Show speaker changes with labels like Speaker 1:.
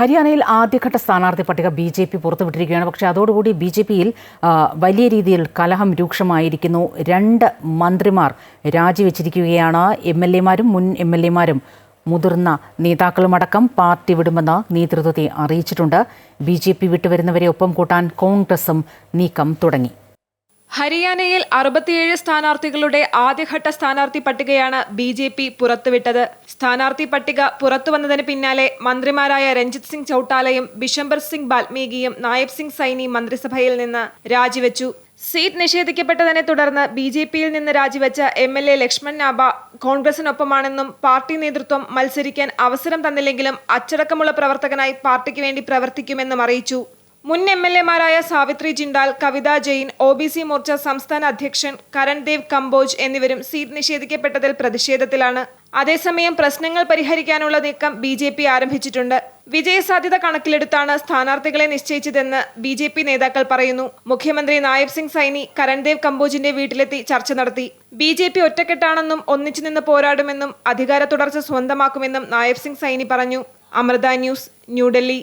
Speaker 1: ഹരിയാനയിൽ ആദ്യഘട്ട സ്ഥാനാർത്ഥി പട്ടിക ബി ജെ പി പുറത്തുവിട്ടിരിക്കുകയാണ്. പക്ഷേ അതോടുകൂടി ബി ജെ പിയിൽ വലിയ രീതിയിൽ കലഹം രൂക്ഷമായിരിക്കുന്നു. രണ്ട് മന്ത്രിമാർ രാജിവെച്ചിരിക്കുകയാണ്. എം എൽ എമാരും മുൻ എം എൽ എമാരും മുതിർന്ന നേതാക്കളുമടക്കം പാർട്ടി വിടുമെന്ന് നേതൃത്വത്തെ അറിയിച്ചിട്ടുണ്ട്. ബി ജെ പി വിട്ടുവരുന്നവരെ ഒപ്പം കൂട്ടാൻ കോൺഗ്രസും നീക്കം തുടങ്ങി.
Speaker 2: ഹരിയാനയിൽ അറുപത്തിയേഴ് സ്ഥാനാർത്ഥികളുടെ ആദ്യഘട്ട സ്ഥാനാർത്ഥി പട്ടികയാണ് ബി ജെ പി പുറത്തുവിട്ടത്. സ്ഥാനാർത്ഥി പട്ടിക പുറത്തുവന്നതിന് പിന്നാലെ മന്ത്രിമാരായ രഞ്ജിത് സിംഗ് ചൌട്ടാലയും ബിഷംബർ സിംഗ് ബാൽമീകിയും നായബ് സിംഗ് സൈനി മന്ത്രിസഭയിൽ നിന്ന് രാജിവെച്ചു. സീറ്റ് നിഷേധിക്കപ്പെട്ടതിനെ തുടർന്ന് ബി ജെ പിയിൽ നിന്ന് രാജിവെച്ച M L A Lakshman Naba കോൺഗ്രസിനൊപ്പമാണെന്നും party നേതൃത്വം മത്സരിക്കാൻ അവസരം തന്നില്ലെങ്കിലും അച്ചടക്കമുള്ള പ്രവർത്തകനായി പാർട്ടിക്ക് വേണ്ടി പ്രവർത്തിക്കുമെന്നും അറിയിച്ചു. മുൻ M L എമാരായ Savitri Jindal Kavita Jain O B C Morcha സംസ്ഥാന അധ്യക്ഷൻ കരൺദേവ് കംബോജ് എന്നിവരും സീറ്റ് നിഷേധിക്കപ്പെട്ടതിൽ പ്രതിഷേധത്തിലാണ്. അതേസമയം പ്രശ്നങ്ങൾ പരിഹരിക്കാനുള്ള നീക്കം ബി ജെ പി ആരംഭിച്ചിട്ടുണ്ട്. വിജയസാധ്യത കണക്കിലെടുത്താണ് സ്ഥാനാർത്ഥികളെ നിശ്ചയിച്ചതെന്ന് ബി ജെ പി നേതാക്കൾ പറയുന്നു. മുഖ്യമന്ത്രി നായബ് സിംഗ് സൈനി കരൺദേവ് കംബോജിന്റെ വീട്ടിലെത്തി ചർച്ച നടത്തി. ബി ജെ പി ഒറ്റക്കെട്ടാണെന്നും ഒന്നിച്ചു നിന്ന് പോരാടുമെന്നും അധികാര തുടർച്ച സ്വന്തമാക്കുമെന്നും നായബ് സിംഗ് സൈനി പറഞ്ഞു. അമൃത ന്യൂസ് ന്യൂഡൽഹി.